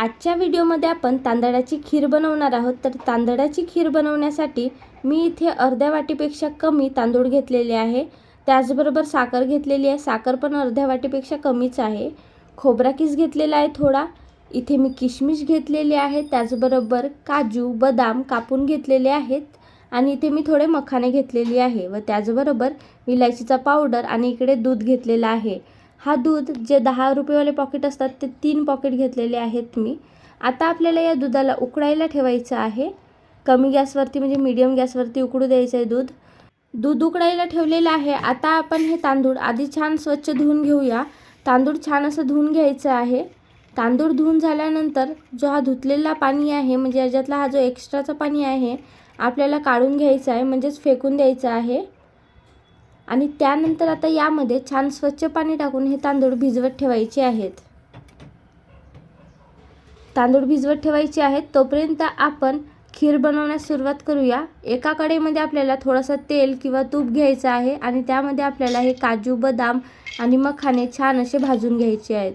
आजच्या व्हिडिओमध्ये आपण तांदळाची खीर बनवणार आहोत. तर तांदळाची खीर बनवण्यासाठी मी इथे अर्ध्या वाटीपेक्षा कमी तांदूळ घेतलेले आहे. त्याचबरोबर साखर घेतलेली आहे. साखर पण अर्ध्या वाटीपेक्षा कमीच आहे. खोबरा किस घेतलेला आहे थोडा. इथे मी किशमिश घेतलेली आहे. त्याचबरोबर काजू बदाम कापून घेतलेले आहेत. आणि इथे मी थोडे मखाने घेतलेली आहे व त्याचबरोबर विलायचीचा पावडर आणि इकडे दूध घेतलेलं आहे. हा दूध जे दहा रुपयेवाले पॉकेट असतात ते तीन पॉकेट घेतलेले आहेत मी. आता आपल्याला या दुधाला उकडायला ठेवायचं आहे. कमी गॅसवरती म्हणजे मीडियम गॅसवरती उकडू द्यायचं आहे दूध. दूध उकडायला ठेवलेलं आहे. आता आपण हे तांदूळ आधी छान स्वच्छ धुवून घेऊया. तांदूळ छान असं धुवून घ्यायचं आहे. तांदूळ धुवून झाल्यानंतर जो हा धुतलेला पाणी आहे म्हणजे याच्यातला हा जो एक्स्ट्राचा पाणी आहे आपल्याला काढून घ्यायचा आहे म्हणजेच फेकून द्यायचं आहे. आणि त्यानंतर आता यामध्ये छान स्वच्छ पाणी टाकून हे तांदूळ भिजवत ठेवायचे आहेत. तांदूळ भिजवत ठेवायचे आहेत. तोपर्यंत आपण खीर बनवण्यास सुरुवात करूया. एका कडेमध्ये आपल्याला थोडंसं तेल किंवा तूप घ्यायचं आहे आणि त्यामध्ये आपल्याला हे काजू बदाम आणि मखाने छान असे भाजून घ्यायचे आहेत.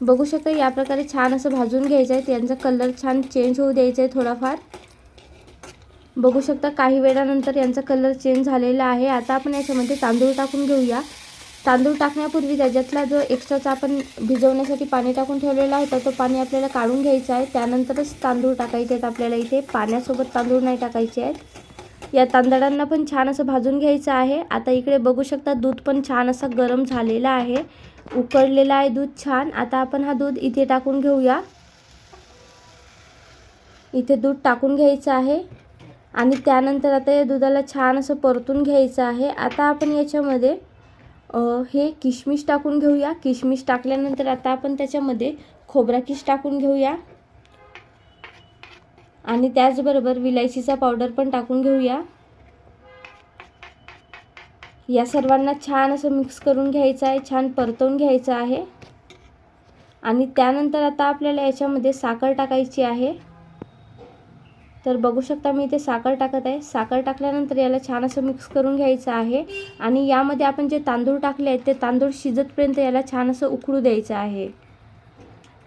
बघू शकता या प्रकारे छान असं भाजून घ्यायचं आहे. त्यांचा कलर छान चेंज होऊ द्यायचा आहे थोडाफार. बघू शकता काही वेळानंतर यांचा कलर चेंज झालेला आहे. आता आपण याच्यामध्ये तांदूळ टाकून घेऊया. तांदूळ टाकण्यापूर्वी त्याच्यातला जो एक्स्ट्राचा आपण भिजवण्यासाठी पाणी टाकून ठेवलेला होता तो पाणी आपल्याला काढून घ्यायचं आहे. त्यानंतरच तांदूळ टाकायचे आहेत आपल्याला इथे. पाण्यासोबत तांदूळ नाही टाकायचे आहेत. या तांदळांना पण छान असं भाजून घ्यायचं आहे. आता इकडे बघू शकता दूध पण छान असं गरम झालेलं आहे. उकळलेलं आहे दूध छान. आता आपण हा दूध इथे टाकून घेऊया. इथे दूध टाकून घ्यायचं आहे. आणि त्यानंतर आता या दुधाला छान असं परतून घ्यायचं आहे. आता आपण याच्यामध्ये हे किशमिश टाकून घेऊया. किशमिश टाकल्यानंतर आता आपण त्याच्यामध्ये खोबरा किश टाकून घेऊया. आणि त्याचबरोबर विलायचीचा पावडर पण टाकून घेऊया. या सर्वांना छान असं मिक्स करून घ्यायचं आहे छान परतवून घ्यायचं आहे. आणि त्यानंतर आता आपल्याला याच्यामध्ये साखर टाकायची आहे. तर बघू शकता मी इथे साखर टाकत आहे. साखर टाकल्यानंतर याला छान असं मिक्स करून घ्यायचं आहे. आणि यामध्ये आपण जे तांदूळ टाकले आहेत ते तांदूळ शिजतपर्यंत याला छान असं उकळू द्यायचं आहे.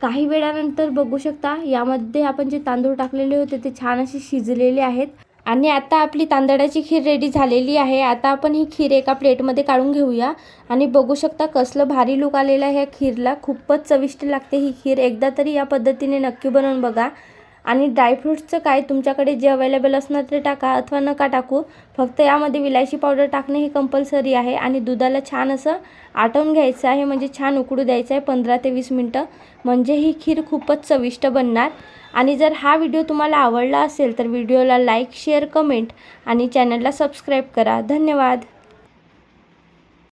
काही वेळानंतर बघू शकता यामध्ये आपण जे तांदूळ टाकलेले होते ते छान असे शिजलेले आहेत. आणि आता आपली तांदळाची खीर रेडी झालेली आहे. आता आपण ही खीर एका प्लेटमध्ये काढून घेऊया. आणि बघू शकता कसलं भारी लुक आलेलं आहे ह्या खीरला. खूपच चविष्ट लागते ही खीर. एकदा तरी या पद्धतीने नक्की बनवून बघा. आणि ड्रायफ्रूट्सचं काय तुमच्याकडे जे अवेलेबल असणार ते टाका अथवा नका टाकू. फक्त यामध्ये विलायची पावडर टाकणे हे कंपल्सरी आहे आणि दुधाला छान असं आटवून घ्यायचं आहे म्हणजे छान उकडू द्यायचं आहे पंधरा ते वीस मिनटं. म्हणजे ही खीर खूपच चविष्ट बनणार. आणि जर हा व्हिडिओ तुम्हाला आवडला असेल तर व्हिडिओला लाईक शेअर कमेंट आणि चॅनलला सबस्क्राईब करा. धन्यवाद.